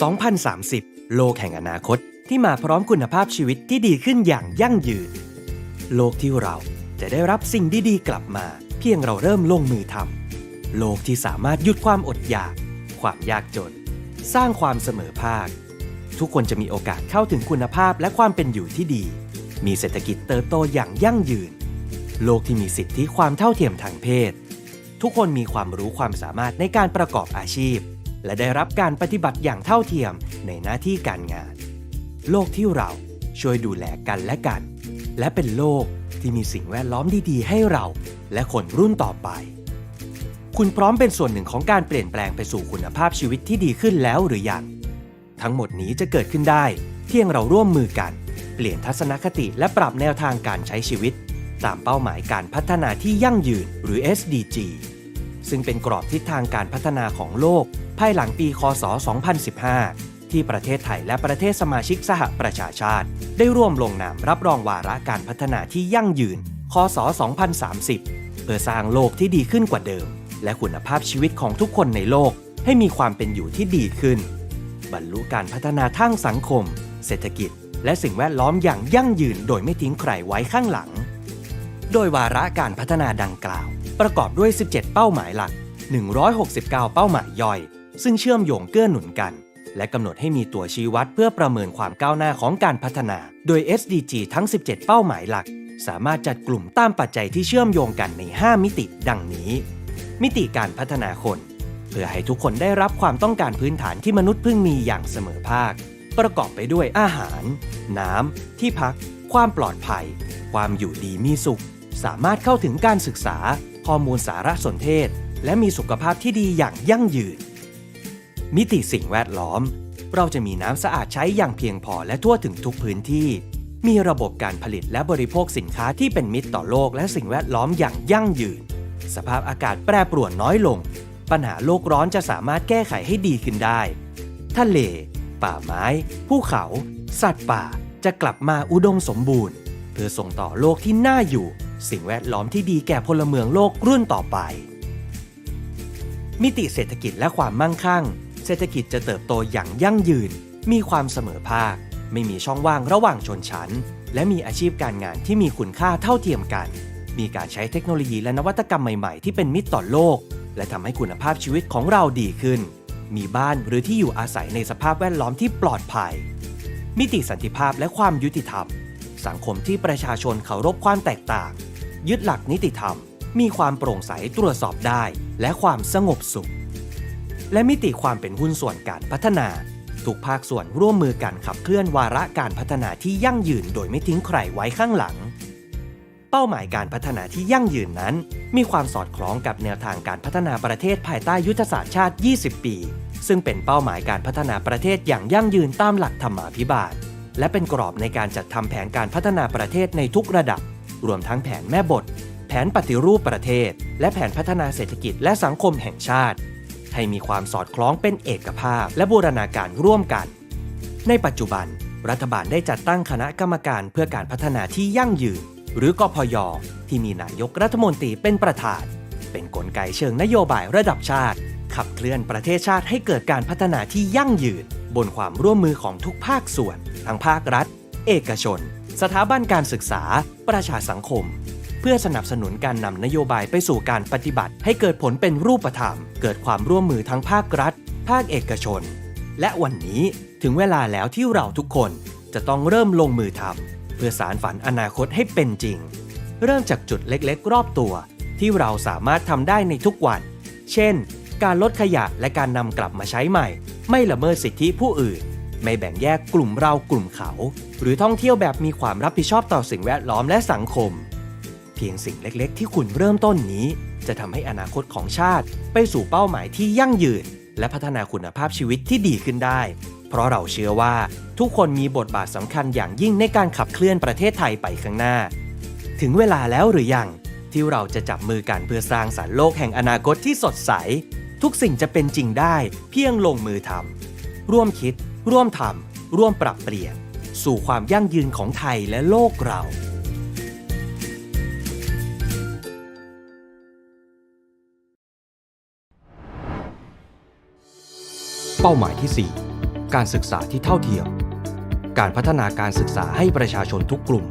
2030 โลกแห่งอนาคตที่มาพร้อมคุณภาพชีวิตที่ดีขึ้นอย่างยั่งยืน โลกที่เราจะได้รับสิ่งดีๆกลับมา เพียงเราเริ่มลงมือทำโลกที่สามารถหยุดความอดอยาก ความยากจน สร้างความเสมอภาค ทุกคนจะมีโอกาสเข้าถึงคุณภาพและความเป็นอยู่ที่ดี มีเศรษฐกิจเติบโตอย่างยั่งยืน โลกที่มีสิทธิความเท่าเทียมทางเพศ ทุกคนมีความรู้ความสามารถในการประกอบอาชีพ และได้รับการปฏิบัติอย่างเท่าเทียมในหน้าที่การงาน โลกที่เราช่วยดูแลกันและกัน และเป็นโลกที่มีสิ่งแวดล้อมดีๆ ให้เราและคนรุ่นต่อไป คุณพร้อมเป็นส่วนหนึ่งของการเปลี่ยนแปลงไปสู่คุณภาพชีวิตที่ดีขึ้นแล้วหรือยัง ทั้งหมดนี้จะเกิดขึ้นได้เพียงเราร่วมมือกัน เปลี่ยนทัศนคติและปรับแนวทางการใช้ชีวิต ตามเป้าหมายการพัฒนาที่ยั่งยืนหรือ SDG ซึ่งเป็นกรอบทิศทางการพัฒนาของโลก ภายหลังปีคศ 2015 ที่ประเทศไทยและประเทศสมาชิกสหประชาชาติ ได้ร่วมลงนามรับรองวาระการพัฒนาที่ยั่งยืน คศ 2030 เพื่อสร้างโลกที่ดีขึ้นกว่าเดิม และคุณภาพชีวิตของทุกคนในโลก ให้มีความเป็นอยู่ที่ดีขึ้น บรรลุการพัฒนาทางสังคม เศรษฐกิจ และสิ่งแวดล้อมอย่างยั่งยืน โดยไม่ทิ้งใครไว้ข้างหลัง โดยวาระการพัฒนาดังกล่าว ประกอบด้วย 17 เป้าหมายหลัก 169 เป้าหมายย่อย ซึ่งเชื่อมโยงเกื้อหนุนกัน และกำหนดให้มีตัวชี้วัดเพื่อประเมินความก้าวหน้าของการพัฒนา โดย SDG ทั้ง 17 เป้าหมายหลัก สามารถจัดกลุ่มตามปัจจัยที่เชื่อมโยงกันใน 5 มิติ ดังนี้ มิติการพัฒนาคน เพื่อให้ทุกคนได้รับความต้องการพื้นฐานที่มนุษย์พึงมีอย่างเสมอภาค ประกอบไปด้วยอาหาร น้ำที่พัก ความปลอดภัย ความอยู่ดีมีสุข สามารถเข้าถึงการศึกษา ข้อมูลสารสนเทศ และมีสุขภาพที่ดีอย่างยั่งยืน มิติสิ่งแวดล้อม เราจะมีน้ำสะอาดใช้อย่างเพียงพอและทั่วถึงทุกพื้นที่ มีระบบการผลิตและบริโภคสินค้าที่เป็นมิตรต่อโลกและสิ่งแวดล้อมอย่างยั่งยืน สภาพอากาศแปรปรวนน้อยลง ปัญหาโลกร้อนจะสามารถแก้ไขให้ดีขึ้นได้ ทะเล ป่าไม้ ภูเขา สัตว์ป่าจะกลับมาอุดมสมบูรณ์ เพื่อส่งต่อโลกที่น่าอยู่ สิ่งแวดล้อมที่ดีแก่พลเมืองโลกรุ่นต่อไป มิติเศรษฐกิจและความมั่งคั่ง เศรษฐกิจจะเติบโตอย่างยั่งยืน มีความเสมอภาค ไม่มีช่องว่างระหว่างชนชั้น และมีอาชีพการงานที่มีคุณค่าเท่าเทียมกัน มีการใช้เทคโนโลยีและนวัตกรรมใหม่ๆ ที่เป็นมิตรต่อโลก และทำให้คุณภาพชีวิตของเราดีขึ้น มีบ้านหรือที่อยู่อาศัยในสภาพแวดล้อมที่ปลอดภัย มิติสันติภาพและความยุติธรรมสังคมที่ประชาชนเคารพความแตกต่าง ยึดหลักนิติธรรม มีความโปร่งใสตรวจสอบได้ และความสงบสุข และมิติความเป็นหุ้นส่วนการพัฒนา ทุกภาคส่วนร่วมมือกันขับเคลื่อนวาระการพัฒนาที่ยั่งยืนโดยไม่ทิ้งใครไว้ข้างหลัง เป้าหมายการพัฒนาที่ยั่งยืนนั้น มีความสอดคล้องกับแนวทางการพัฒนาประเทศภายใต้ยุทธศาสตร์ชาติ 20 ปี ซึ่งเป็นเป้าหมายการพัฒนาประเทศอย่างยั่งยืนตามหลักธรรมาภิบาลและเป็นกรอบในการจัดทำแผนการพัฒนาประเทศในทุกระดับ รวมทั้งแผนแม่บท แผนปฏิรูปประเทศ และแผนพัฒนาเศรษฐกิจและสังคมแห่งชาติ ให้มีความสอดคล้องเป็นเอกภาพ และบูรณาการร่วมกัน ในปัจจุบัน รัฐบาลได้จัดตั้งคณะกรรมการเพื่อการพัฒนาที่ยั่งยืน หรือกพยที่มีนายกรัฐมนตรีเป็นประธาน เป็นนกลไกเชิงนโยบายระดับชาติ ขับเคลื่อนประเทศชาติให้เกิดการพัฒนาที่ยั่งยืน บนความร่วมมือของทุกภาคส่วน ทั้งภาครัฐ เอกชน สถาบันการศึกษา ประชาสังคม เพื่อสนับสนุนการนำนโยบายไปสู่การปฏิบัติ ให้เกิดผลเป็นรูปธรรม เกิดความร่วมมือทั้งภาครัฐ ภาคเอกชน และวันนี้ถึงเวลาแล้วที่เราทุกคนจะต้องเริ่มลงมือทำเพื่อสารฝันอนาคตให้เป็นจริง เริ่มจากจุดเล็กๆ รอบตัว ที่เราสามารถทำได้ในทุกวัน เช่น การลดขยะและการนำกลับมาใช้ใหม่ ไม่ละเมิดสิทธิผู้อื่น ไม่แบ่งแยกกลุ่มเรากลุ่มเขา หรือท่องเที่ยวแบบมีความรับผิดชอบต่อสิ่งแวดล้อมและสังคม เพียงสิ่งเล็กๆ ที่คุณเริ่มต้นนี้ จะทำให้อนาคตของชาติ ไปสู่เป้าหมายที่ยั่งยืน และพัฒนาคุณภาพชีวิตที่ดีขึ้นได้ เพราะเราเชื่อว่าทุกคนมีบทบาทสำคัญอย่างยิ่งในการขับเคลื่อนประเทศไทยไปข้างหน้า ถึงเวลาแล้วหรือยังที่เราจะจับมือกันเพื่อสร้างสรรค์โลกแห่งอนาคตที่สดใส ทุกสิ่งจะเป็นจริงได้เพียงลงมือทำร่วมคิด ร่วมทำร่วมปรับเปลี่ยน สู่ความยั่งยืนของไทยและโลกเราเป้าหมายที่การศึกษาที่เท่าเทียม การพัฒนาการศึกษาให้ประชาชนทุกกลุ่ม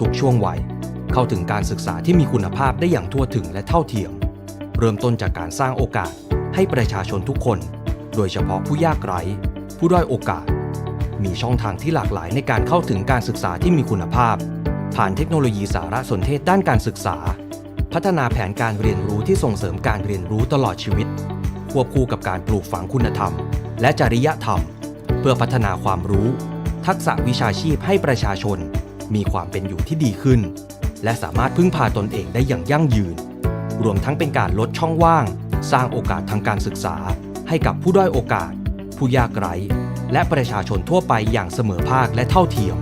ทุกช่วงวัย เข้าถึงการศึกษาที่มีคุณภาพได้อย่างทั่วถึงและเท่าเทียม เริ่มต้นจากการสร้างโอกาสให้ประชาชนทุกคน โดยเฉพาะผู้ยากไร้ ผู้ด้อยโอกาส มีช่องทางที่หลากหลายในการเข้าถึงการศึกษาที่มีคุณภาพ ผ่านเทคโนโลยีสารสนเทศด้านการศึกษา พัฒนาแผนการเรียนรู้ที่ส่งเสริมการเรียนรู้ตลอดชีวิต ควบคู่กับการปลูกฝังคุณธรรม และจริยธรรม เพื่อพัฒนาความรู้ ทักษะวิชาชีพให้ประชาชน มีความเป็นอยู่ที่ดีขึ้น และสามารถพึ่งพาตนเองได้อย่างยั่งยืน รวมทั้งเป็นการลดช่องว่าง สร้างโอกาสทางการศึกษาให้กับผู้ด้อยโอกาส ผู้ยากไร้ และประชาชนทั่วไปอย่างเสมอภาคและเท่าเทียม